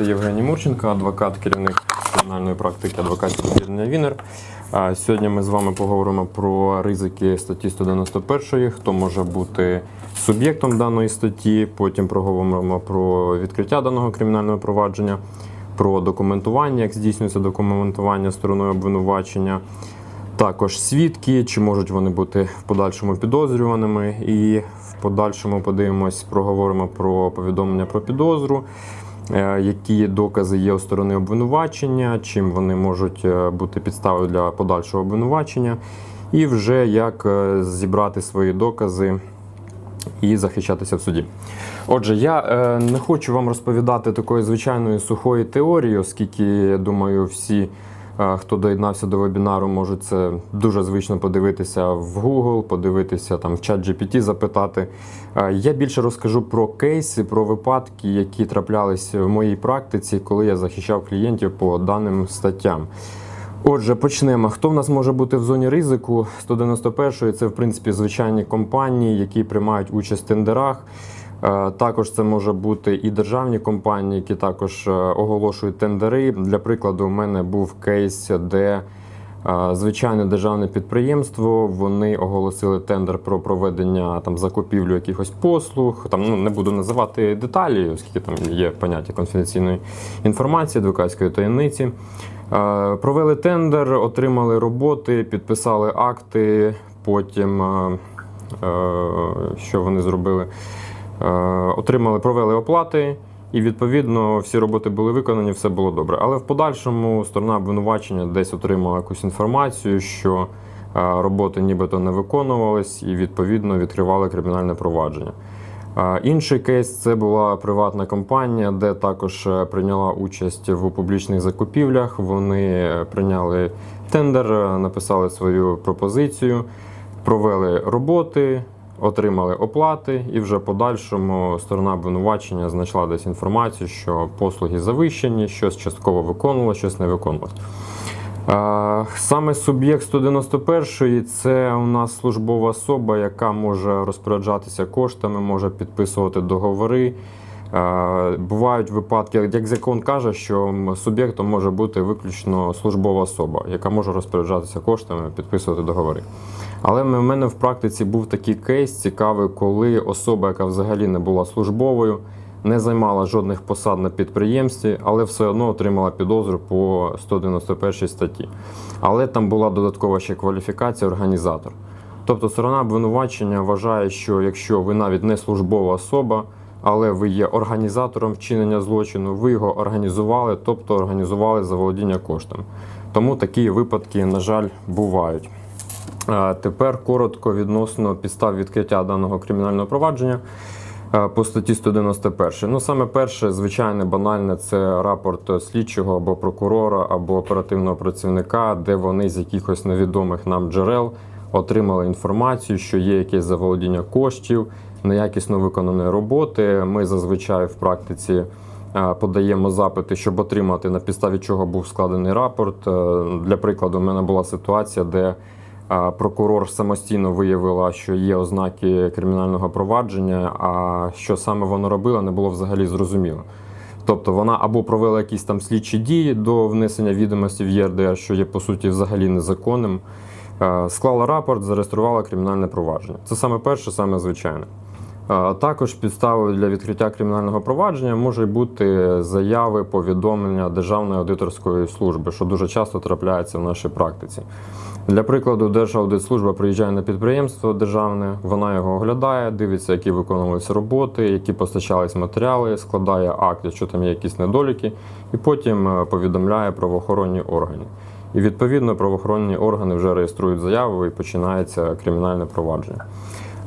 звати Євгеній Мурченко, адвокат, керівник кримінальної практики адвокатського об'єднання Вінер. Сьогодні ми з вами поговоримо про ризики статті 191, хто може бути суб'єктом даної статті. Потім проговоримо про відкриття даного кримінального провадження, про документування, як здійснюється документування стороною обвинувачення. Також свідки, чи можуть вони бути в подальшому підозрюваними, і в подальшому подивимось, проговоримо про повідомлення про підозру, які докази є у сторони обвинувачення, чим вони можуть е, бути підставою для подальшого обвинувачення, і вже як е, зібрати свої докази і захищатися в суді. Отже, я е, не хочу вам розповідати такої звичайної сухої теорії, оскільки я думаю, всі, е, хто доєднався до вебінару, можуть це дуже звично подивитися в Google, подивитися там в чат GPT, запитати. Я більше розкажу про кейси, про випадки, які траплялись в моїй практиці, коли я захищав клієнтів по даним статтям. Отже, почнемо. Хто в нас може бути в зоні ризику 191 це в принципі звичайні компанії, які приймають участь в тендерах. Е, Також це може бути і державні компанії, які також е, оголошують тендери. Для прикладу, у мене був кейс, де е, звичайне державне підприємство вони оголосили тендер про проведення там закупівлю якихось послуг. Там ну не буду називати деталі, оскільки там є поняття конфіденційної інформації, адвокатської таємниці. Провели тендер, отримали роботи, підписали акти. Потім що вони зробили? Е, Отримали, провели оплати, і відповідно всі роботи були виконані, все було добре. Але в подальшому сторона обвинувачення десь отримала якусь інформацію, що е, роботи нібито не виконувались, і відповідно відкривали кримінальне провадження. Е, Інший кейс це була приватна компанія, де також прийняла участь в публічних закупівлях. Вони прийняли тендер, написали свою пропозицію, провели роботи, отримали оплати, і вже подальшому сторона обвинувачення знайшла десь інформацію, що послуги завищені, щось частково виконувалося, щось не виконувалось. Саме суб'єкт 191 це у нас службова особа, яка може розпоряджатися коштами, може підписувати договори. Бувають випадки, як закон каже, що суб'єктом може бути виключно службова особа, яка може розпоряджатися коштами, підписувати договори. Але в мене в практиці був такий кейс цікавий, коли особа, яка взагалі не була службовою, не займала жодних посад на підприємстві, але все одно отримала підозру по 191 статті. Але там була додаткова ще кваліфікація організатор. Тобто сторона обвинувачення вважає, що якщо ви навіть не службова особа, але ви є організатором вчинення злочину, ви його організували, тобто організували заволодіння коштом. Тому такі випадки, на жаль, бувають. А Тепер коротко відносно підстав відкриття даного кримінального провадження е, по статті 191. Ну, саме перше, звичайне, банальне, це рапорт слідчого або прокурора, або оперативного працівника, де вони з якихось невідомих нам джерел отримали інформацію, що є якесь заволодіння коштів, неякісно виконаної роботи. Ми зазвичай в практиці. е, Подаємо запити, щоб отримати на підставі чого був складений рапорт. Е, Для прикладу, в мене була ситуація, де Прокурор самостійно виявила, що є ознаки кримінального провадження, а що саме вона робила, не було взагалі зрозуміло. Тобто вона або провела якісь там слідчі дії до внесення відомості в ЄРДР, що є по суті взагалі незаконним. е, Склала рапорт, зареєструвала кримінальне провадження. Це саме перше, саме звичайне. Також підставою для відкриття кримінального провадження можуть бути заяви, повідомлення Державної аудиторської служби, що дуже часто трапляється в нашій практиці. Для прикладу, Держаудитслужба приїжджає на підприємство державне, вона його оглядає, дивиться, які виконувалися роботи, які постачались матеріали, складає акт, якщо там є якісь недоліки, і потім е, повідомляє правоохоронні органи. І відповідно правоохоронні органи вже реєструють заяву і починається кримінальне провадження.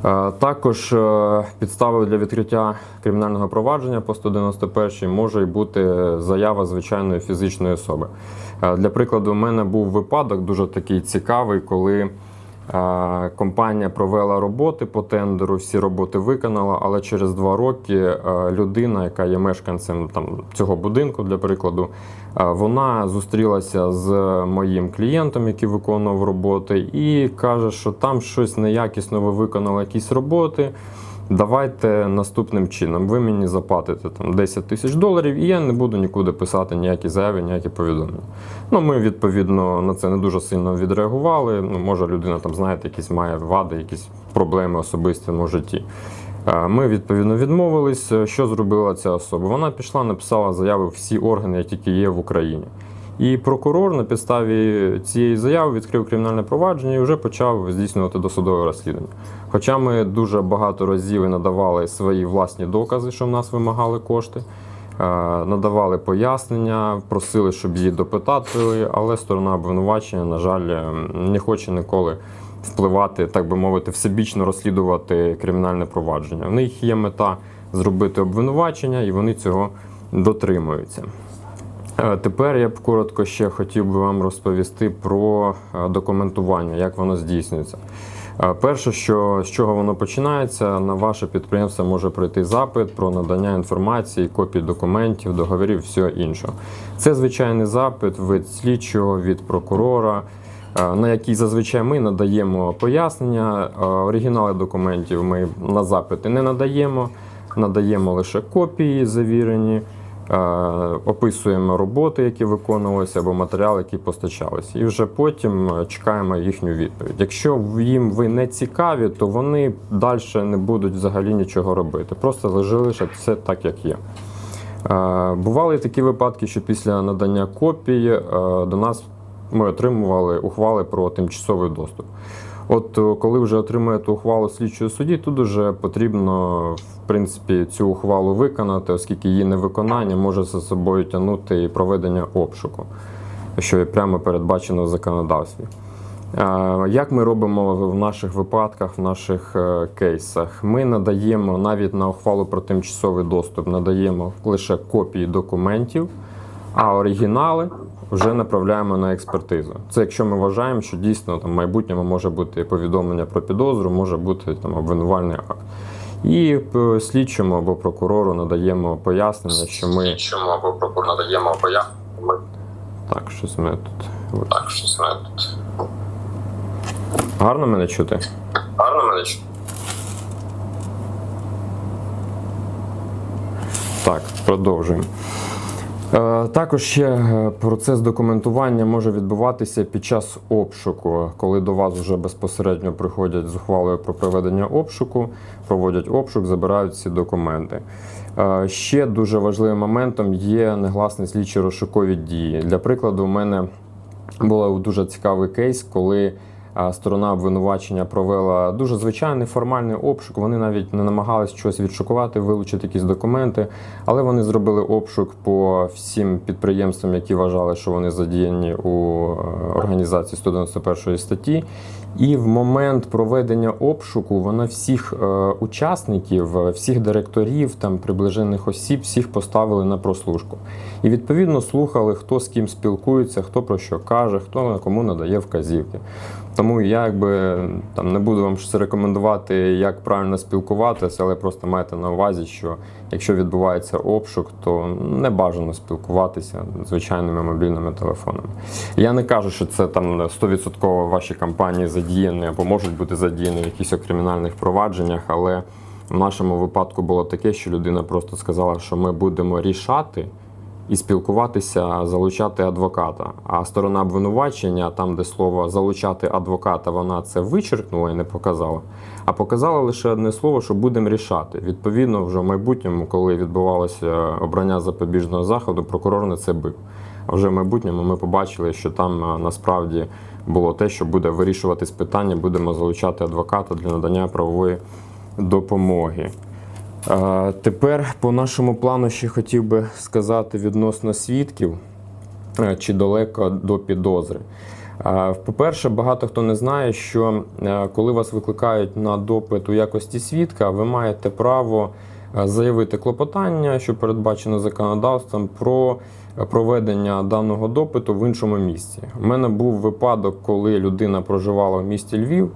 Е, Також е, підставою для відкриття кримінального провадження по 191 може й бути заява звичайної фізичної особи. Е, Для прикладу, у мене був випадок дуже такий цікавий, коли е, компанія провела роботи по тендеру, всі роботи виконала, але через два роки е, людина, яка є мешканцем там, цього будинку, для прикладу, вона зустрілася з моїм клієнтом, який виконував роботи, і каже, що там щось неякісно ви виконали якісь роботи. Давайте наступним чином. Ви мені заплатите там 10 тисяч доларів, і я не буду нікуди писати ніякі заяви, ніякі повідомлення. Ну, ми відповідно на це не дуже сильно відреагували. Ну, може, людина там, знаєте, якісь має вади, якісь проблеми особисті в житті. Е, Ми відповідно відмовились. Що зробила ця особа? Вона пішла, написала заяви всі органи, які є в Україні. І прокурор на підставі цієї заяви відкрив кримінальне провадження і вже почав здійснювати досудове розслідування. Хоча ми дуже багато разів надавали свої власні докази, що в нас вимагали кошти, е, надавали пояснення, просили, щоб її допитати, але сторона обвинувачення, на жаль, е, не хоче ніколи впливати, так би мовити, всебічно розслідувати кримінальне провадження. В них є мета зробити обвинувачення, і вони цього дотримуються. Е, Тепер я б коротко ще хотів би вам розповісти про е, документування, як воно здійснюється. Е, Перше, що з чого воно починається, на ваше підприємство може прийти запит про надання інформації, копій документів, договорів, всього іншого. Це звичайний запит від слідчого, від прокурора, на який зазвичай ми надаємо пояснення. Оригінали документів ми на запити не надаємо, надаємо лише копії завірені. Е, описуємо роботи, які виконувалися, або матеріали, які постачалися, і вже потім е, чекаємо їхню відповідь. Якщо їм ви не цікаві, то вони далі не будуть взагалі нічого робити. Просто залишать все так, як є. Е, Бували такі випадки, що після надання копій е, до нас ми отримували ухвали про тимчасовий доступ. От е, коли вже отримуєте ухвалу слідчого судді, тут вже потрібно в принципі цю ухвалу виконати, оскільки її невиконання може за собою тягнути і проведення обшуку, що є прямо передбачено в законодавстві. Е, Як ми робимо в наших випадках, в наших е, кейсах? Ми надаємо навіть на ухвалу про тимчасовий доступ, надаємо лише копії документів, а оригінали вже направляємо на експертизу. Це якщо ми вважаємо, що дійсно там в майбутньому може бути повідомлення про підозру, може бути там обвинувальний акт. І е, слідчому або прокурору надаємо пояснення, що ми Слідчому або прокурору надаємо пояснення. Ми так, щось ми тут так, що знаю тут. гарно мене чути. Гарно мене чути? Так, продовжуємо. Е, Також ще е, процес документування може відбуватися під час обшуку, коли до вас вже безпосередньо приходять з ухвалою про проведення обшуку, проводять обшук, забирають ці документи. Е, Ще дуже важливим моментом є негласні слідчі розшукові дії. Для прикладу, у мене був дуже цікавий кейс, коли сторона обвинувачення провела дуже звичайний формальний обшук. Вони навіть не намагались щось відшукувати, вилучити якісь документи, але вони зробили обшук по всім підприємствам, які вважали, що вони задіяні у е, організації 191 статті. І в момент проведення обшуку вона всіх е, учасників, всіх директорів, там приближених осіб, всіх поставили на прослушку. І відповідно слухали, хто з ким спілкується, хто про що каже, хто кому надає вказівки. Тому я якби там не буду вам щось рекомендувати, як правильно спілкуватися, але просто майте на увазі, що якщо відбувається обшук, то не бажано спілкуватися звичайними мобільними телефонами. Я не кажу, що це там 100% ваші компанії задіяні або можуть бути задіяні в якихось кримінальних провадженнях, але в нашому випадку було таке, що людина просто сказала, що ми будемо рішати і спілкуватися, залучати адвоката. А сторона обвинувачення, там, де слово залучати адвоката, вона це вичеркнула і не показала. А показала лише одне слово, що будемо рішати. Відповідно, вже в майбутньому, коли відбувалося обрання запобіжного заходу, прокурор на це бив. А вже в майбутньому ми побачили, що там насправді було те, що буде вирішуватись питання, будемо залучати адвоката для надання правової допомоги. Тепер по нашому плану ще хотів би сказати відносно свідків, е, чи далеко до підозри. По-перше, багато хто не знає, що е, коли вас викликають на допит у якості свідка, ви маєте право е, заявити клопотання, що передбачено законодавством, про проведення даного допиту в іншому місці. У мене був випадок, коли людина проживала в місті Львів.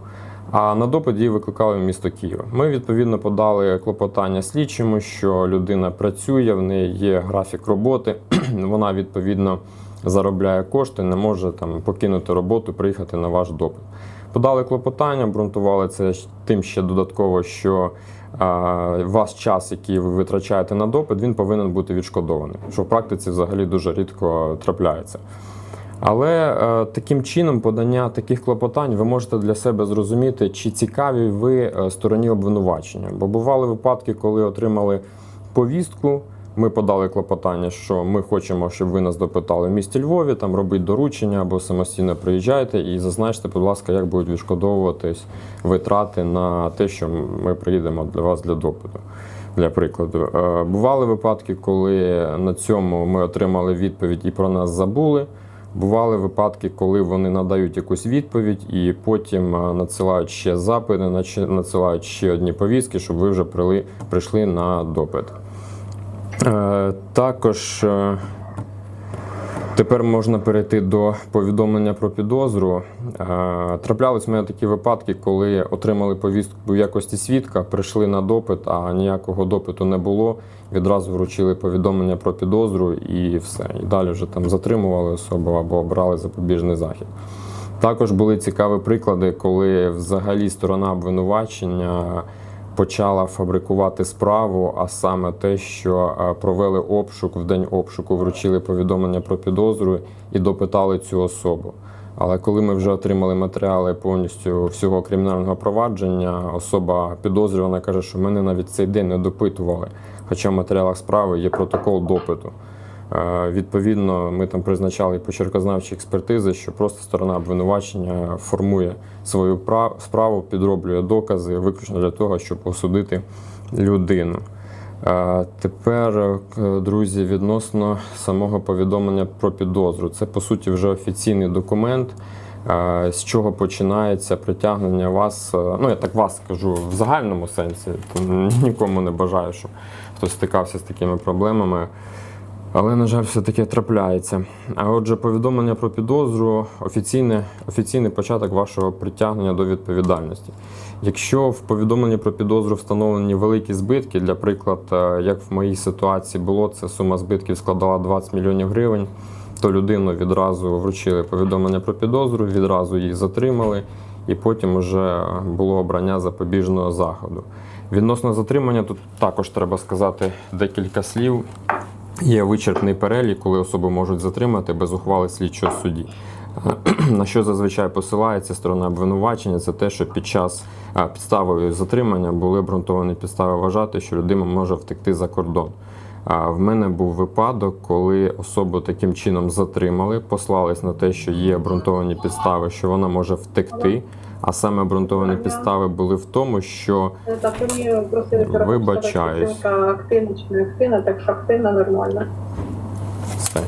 А на допит її викликали місто Києва. Ми відповідно подали клопотання слідчому, що людина працює, в неї є графік роботи. Вона відповідно заробляє кошти, не може там покинути роботу, приїхати на ваш допит. Подали клопотання, обґрунтували це тим ще додатково, що ваш час, який ви витрачаєте на допит, він повинен бути відшкодований, що в практиці взагалі дуже рідко трапляється. Але е, таким чином подання таких клопотань ви можете для себе зрозуміти, чи цікаві ви е, стороні обвинувачення. Бо бували випадки, коли отримали повістку. Ми подали клопотання, що ми хочемо, щоб ви нас допитали в місті Львові, там робіть доручення або самостійно приїжджайте і зазначте, будь ласка, як будуть відшкодовуватись витрати на те, що ми приїдемо для вас для допиту. Для прикладу, Е, бували випадки, коли на цьому ми отримали відповідь і про нас забули. Бували випадки, коли вони надають якусь відповідь і потім е, надсилають ще запити, надсилають ще одні повістки, щоб ви вже прийшли на допит. Е, Також е, тепер можна перейти до повідомлення про підозру. Е, Траплялись мене такі випадки, коли отримали повістку в якості свідка, прийшли на допит, а ніякого допиту не було. Відразу вручили повідомлення про підозру і все. І далі вже там затримували особу або обрали запобіжний захід. Також були цікаві приклади, коли взагалі сторона обвинувачення почала фабрикувати справу, а саме те, що е, провели обшук в день обшуку, вручили повідомлення про підозру і допитали цю особу. Але коли ми вже отримали матеріали повністю всього кримінального провадження, особа підозрювана каже, що мене навіть цей день не допитували. Хоча в матеріалах справи є протокол допиту. Е, Відповідно, ми там призначали почеркознавчі експертизи, що просто сторона обвинувачення формує свою пра- справу, підроблює докази виключно для того, щоб осудити людину. Е, Тепер, е, друзі, відносно самого повідомлення про підозру. Це по суті вже офіційний документ, з чого починається притягнення вас. Ну, я так вас скажу в загальному сенсі, нікому не бажаю, щоб хтось стикався з такими проблемами. Але, на жаль, все таке трапляється. А отже, повідомлення про підозру офіційне, офіційний початок вашого притягнення до відповідальності. Якщо в повідомленні про підозру встановлені великі збитки, для приклад, е, як в моїй ситуації було, це сума збитків складала 20 мільйонів гривень, то людину відразу вручили повідомлення про підозру, відразу її затримали, і потім вже було обрання запобіжного заходу. Відносно затримання, тут також треба сказати декілька слів. Є вичерпний перелік, коли особу можуть затримати без ухвали слідчого судді. На що зазвичай посилається сторона обвинувачення, це те, що під час а, підставою затримання були обґрунтовані підстави вважати, що людина може втекти за кордон. В мене був випадок, коли особу таким чином затримали, послались на те, що є обґрунтовані підстави, що вона може втекти. А саме обґрунтовані підстави були в тому, що Так, мені просили Вибачаюсь. активна чи не активна, так що активна нормально. Все.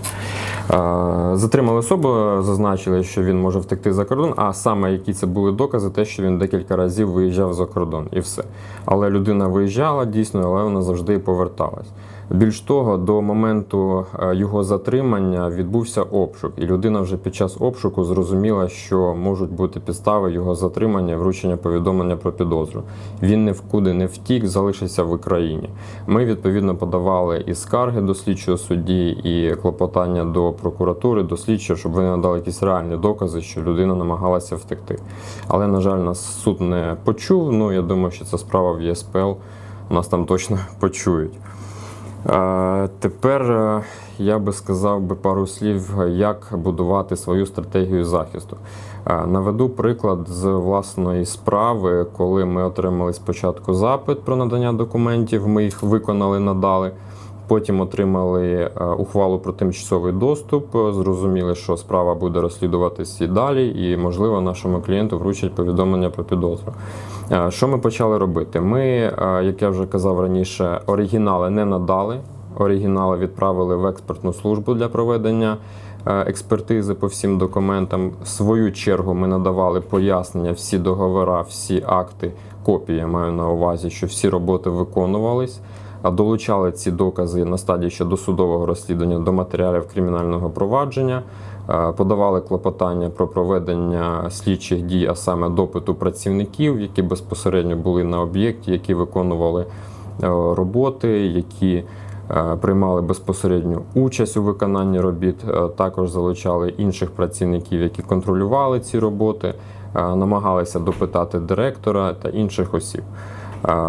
Е, Затримали особу, зазначили, що він може втекти за кордон, а саме які це були докази, те, що він декілька разів виїжджав за кордон, і все. Але людина виїжджала дійсно, але вона завжди і поверталась. Більш того, до моменту е, його затримання відбувся обшук, і людина вже під час обшуку зрозуміла, що можуть бути підстави його затримання вручення повідомлення про підозру. Він ні вкуди не втік, залишився в Україні. Ми відповідно подавали і скарги до слідчого судді, і клопотання до прокуратури, до слідчого, щоб вони надали якісь реальні докази, що людина намагалася втекти. Але, на жаль, нас суд не почув. Ну я думаю, що ця справа в ЄСПЛ нас там точно почують. Е, Тепер е, я би сказав би пару слів, як будувати свою стратегію захисту. Е, Наведу приклад з власної справи, коли ми отримали спочатку запит про надання документів, ми їх виконали, надали. Потім отримали е, ухвалу про тимчасовий доступ, е, зрозуміли, що справа буде розслідуватись і далі, і, можливо, нашому клієнту вручать повідомлення про підозру. Е, Що ми почали робити? Ми, е, як я вже казав раніше, оригінали не надали. Оригінали відправили в експертну службу для проведення е, експертизи по всім документам. В свою чергу ми надавали пояснення, всі договори, всі акти, копії я маю на увазі, що всі роботи виконувались. А долучали ці докази на стадії ще досудового розслідування до матеріалів кримінального провадження, подавали клопотання про проведення слідчих дій, а саме допиту працівників, які безпосередньо були на об'єкті, які виконували е, роботи, які е, приймали безпосередню участь у виконанні робіт. Е, Також залучали інших працівників, які контролювали ці роботи. е, намагалися допитати директора та інших осіб.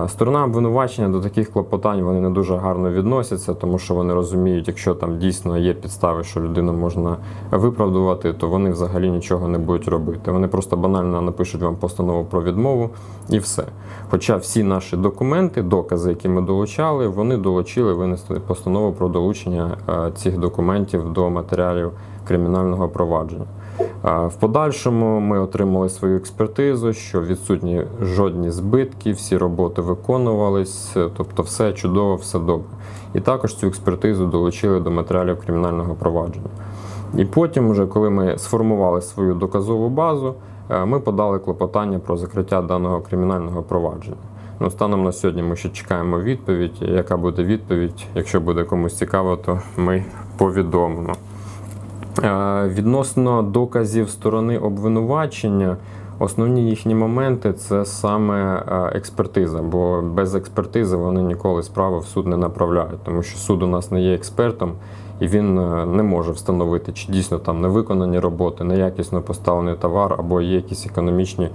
Сторона обвинувачення до таких клопотань вони не дуже гарно відносяться, тому що вони розуміють, якщо там дійсно є підстави, що людину можна виправдувати, то вони взагалі нічого не будуть робити. Вони просто банально напишуть вам постанову про відмову і все. Хоча всі наші документи, докази, які ми долучали, вони долучили винести постанову про долучення е, цих документів до матеріалів кримінального провадження. В подальшому ми отримали свою експертизу, що відсутні жодні збитки, всі роботи виконувались, тобто все чудово, все добре. І також цю експертизу долучили до матеріалів кримінального провадження. І потім, уже коли ми сформували свою доказову базу, е, ми подали клопотання про закриття даного кримінального провадження. Ну, станом на сьогодні ми ще чекаємо відповідь. Яка буде відповідь? Якщо буде комусь цікаво, то ми повідомимо. Е, Відносно доказів сторони обвинувачення, основні їхні моменти це саме е, експертиза, бо без експертизи вони ніколи справи в суд не направляють, тому що суд у нас не є експертом і він е, не може встановити, чи дійсно там невиконані роботи, неякісно поставлений товар або є якісь економічні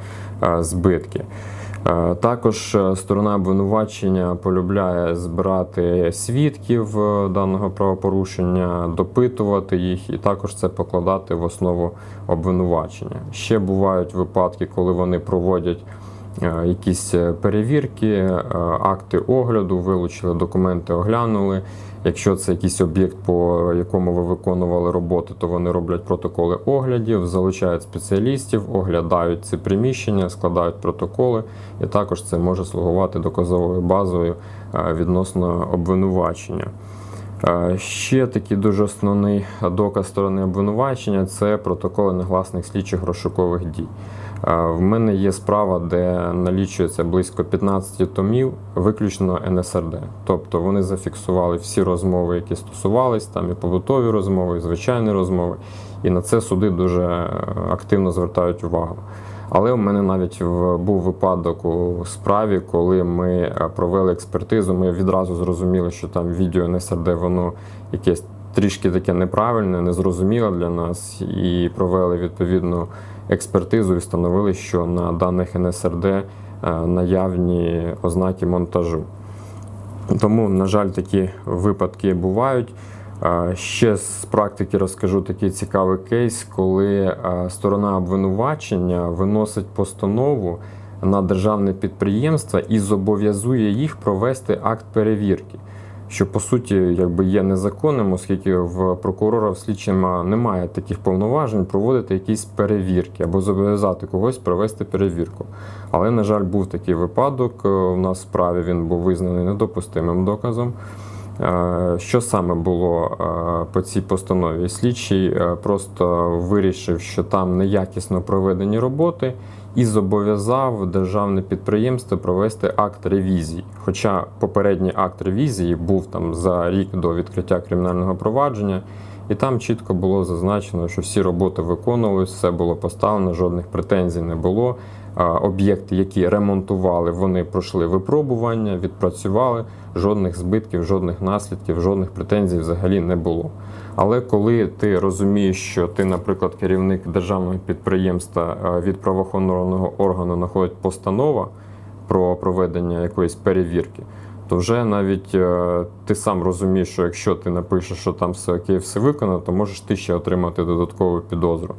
збитки. Е, Також е, сторона обвинувачення полюбляє збирати свідків е, даного правопорушення, допитувати їх, і також це покладати в основу обвинувачення. Ще бувають випадки, коли вони проводять якісь перевірки, акти огляду, вилучили документи, оглянули. Якщо це якийсь об'єкт, по якому ви виконували роботи, то вони роблять протоколи оглядів, залучають спеціалістів, оглядають ці приміщення, складають протоколи, і також це може слугувати доказовою базою е, відносно обвинувачення. Е, Ще такий дуже основний доказ сторони обвинувачення це протоколи негласних слідчих розшукових дій. Е, В мене є справа, де налічується близько 15 томів, виключно НСРД. Тобто вони зафіксували всі розмови, які стосувались, там і побутові розмови, і звичайні розмови. І на це суди дуже е, активно звертають увагу. Але у мене навіть був випадок у справі, коли ми е, провели експертизу, ми відразу зрозуміли, що там відео НСРД воно якесь трішки таке неправильне, незрозуміле для нас, і провели відповідну експертизу і встановили, що на даних НСРД е, наявні ознаки монтажу. Тому, на жаль, такі випадки бувають. Е, Ще з практики розкажу такий цікавий кейс, коли е, сторона обвинувачення виносить постанову на державне підприємство і зобов'язує їх провести акт перевірки. Що по суті якби є незаконним, оскільки в прокурора в слідчима немає таких повноважень проводити якісь перевірки або зобов'язати когось провести перевірку. Але, на жаль, був такий випадок. е, У нас в справі він був визнаний недопустимим доказом. Е, Що саме було е, по цій постанові? Слідчий просто вирішив, що там неякісно проведені роботи, і зобов'язав державне підприємство провести акт ревізії. Хоча попередній акт ревізії був там за рік до відкриття кримінального провадження, і там чітко було зазначено, що всі роботи виконувалися, все було поставлено, жодних претензій не було. Об'єкти, які ремонтували, вони пройшли випробування, відпрацювали, жодних збитків, жодних наслідків, жодних претензій взагалі не було. Але коли ти розумієш, що ти, наприклад, керівник державного підприємства е, від правоохоронного органу знаходить постанова про проведення якоїсь перевірки, то вже навіть е, ти сам розумієш, що якщо ти напишеш, що там все окей, все виконано, то можеш ти ще отримати додаткову підозру.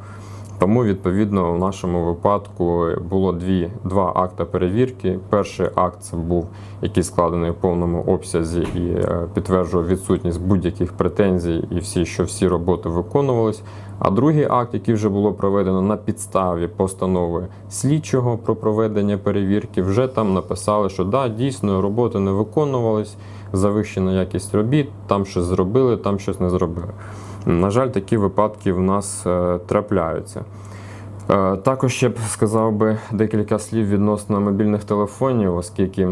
Тому, відповідно, в нашому випадку було дві, два акти перевірки. Перший акт це був, який складений в повному обсязі і е, підтверджував відсутність будь-яких претензій і всі, що всі роботи виконувались. А другий акт, який вже було проведено на підставі постанови слідчого про проведення перевірки, вже там написали, що да, дійсно роботи не виконувались, завищена якість робіт, там щось зробили, там щось не зробили. На жаль, такі випадки в нас е, трапляються. Е, Також ще б сказав би декілька слів відносно мобільних телефонів, оскільки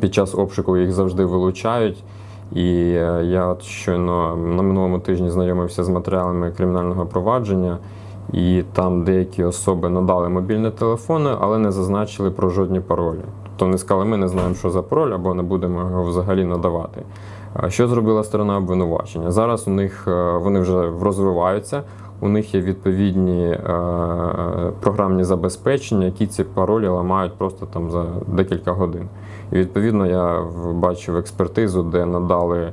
під час обшуку їх завжди вилучають. І е, я щойно на минулому тижні знайомився з матеріалами кримінального провадження, і там деякі особи надали мобільні телефони, але не зазначили про жодні паролі. Тобто вони сказали, ми не знаємо, що за пароль, або не будемо його взагалі надавати. Що зробила сторона обвинувачення? Зараз у них е, вони вже розвиваються. у них є відповідні е, програмні забезпечення, які ці паролі ламають просто там за декілька годин. І відповідно я бачив експертизу, де надали е,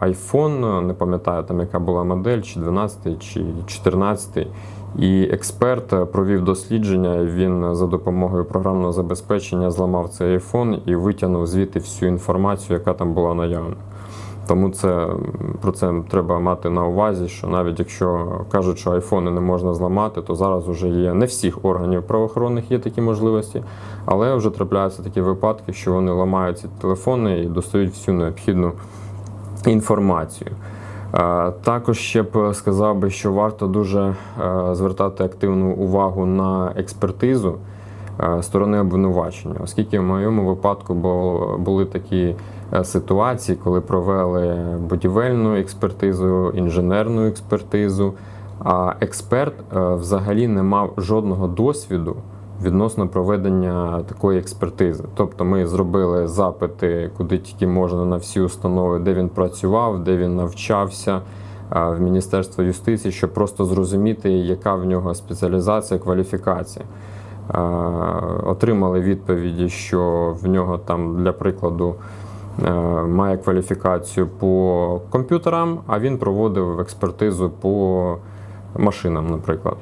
iPhone, не пам'ятаю там, яка була модель, чи 12 чи 14. І експерт е, провів дослідження. Він за допомогою програмного забезпечення зламав цей iPhone і витягнув звідти всю інформацію, яка там була наявна. Тому це про це треба мати на увазі, що навіть якщо кажуть, що айфони не можна зламати, то зараз вже є не всіх органів правоохоронних є такі можливості, але вже трапляються такі випадки, що вони ламають ці телефони і достають всю необхідну інформацію. Е, Також ще б сказав би, що варто дуже е, звертати активну увагу на експертизу е, сторони обвинувачення, оскільки в моєму випадку бу- були такі е, ситуації, коли провели будівельну експертизу, інженерну експертизу, а експерт е, взагалі не мав жодного досвіду відносно проведення такої експертизи. Тобто ми зробили запити, куди тільки можна на всі установи, де він працював, де він навчався. В Міністерство юстиції, щоб просто зрозуміти, яка в нього спеціалізація, кваліфікація. Е, Отримали відповіді, що в нього там, для прикладу, е, має кваліфікацію по комп'ютерам, а він проводив експертизу по машинам, наприклад.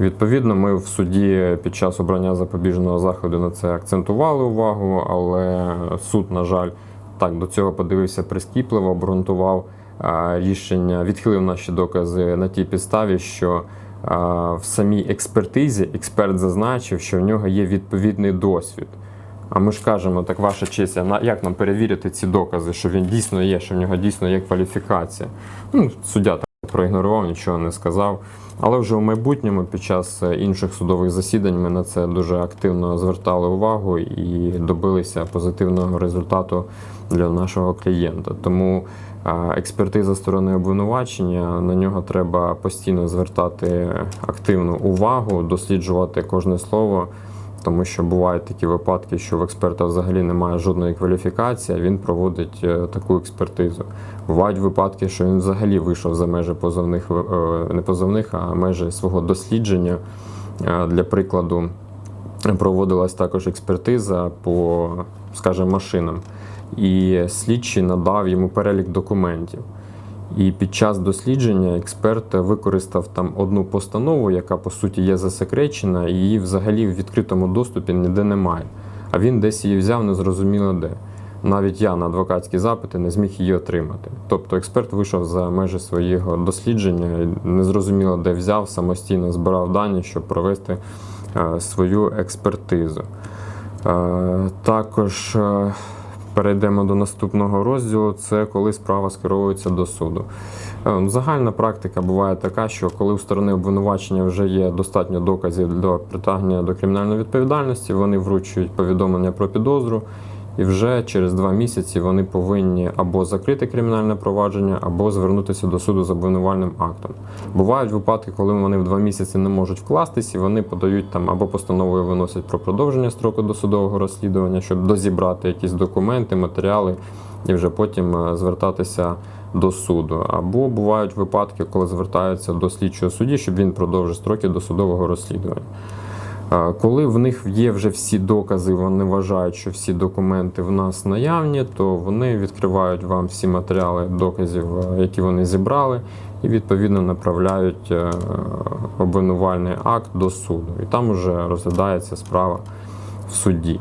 Відповідно, ми в суді під час обрання запобіжного заходу на це акцентували увагу, але суд, на жаль, так до цього подивився прискіпливо, обґрунтував рішення, відхилив наші докази на тій підставі, що в самій експертизі експерт зазначив, що в нього є відповідний досвід. А ми ж кажемо, так ваша честь, а як нам перевірити ці докази, що він дійсно є, що в нього дійсно є кваліфікація? Ну, суддя так проігнорував, нічого не сказав. Але вже у майбутньому, під час е, інших судових засідань, ми на це дуже активно звертали увагу і добилися позитивного результату для нашого клієнта. Тому експертиза сторони обвинувачення на нього треба постійно звертати активну увагу, досліджувати кожне слово. Тому що бувають такі випадки, що в експерта взагалі немає жодної кваліфікації, а він проводить е, таку експертизу. Бувають випадки, що він взагалі вийшов за межі позовних е, не позовних, а межі свого дослідження. Е, Для прикладу, проводилась також експертиза по, скажімо, машинам, і слідчий надав йому перелік документів. І під час дослідження експерт використав там одну постанову, яка по суті є засекречена, і її взагалі в відкритому доступі ніде немає. А він десь її взяв, незрозуміло де. Навіть я на адвокатські запити не зміг її отримати. Тобто експерт вийшов за межі свого дослідження, незрозуміло де взяв, самостійно збирав дані, щоб провести е, свою експертизу. Е, Також е, перейдемо до наступного розділу. Це коли справа скеровується до суду. Е, Загальна практика буває така, що коли у сторони обвинувачення вже є достатньо доказів для притягнення до кримінальної відповідальності, вони вручують повідомлення про підозру. І вже через два місяці вони повинні або закрити кримінальне провадження, або звернутися до суду з обвинувальним актом. Бувають випадки, коли вони в два місяці не можуть вкластись, і вони подають там або постановою виносять про продовження строку досудового розслідування, щоб дозібрати якісь документи, матеріали і вже потім е, звертатися до суду. Або бувають випадки, коли звертаються до слідчого судді, щоб він продовжив строки досудового розслідування. Коли в них є вже всі докази, вони вважають, що всі документи в нас наявні, то вони відкривають вам всі матеріали доказів, е, які вони зібрали, і відповідно направляють е, обвинувальний акт до суду. І там вже розглядається справа в суді.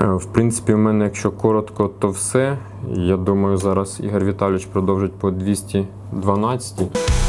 Е, В принципі, у мене, якщо коротко, то все. Я думаю, зараз Ігор Віталійович продовжить по 212.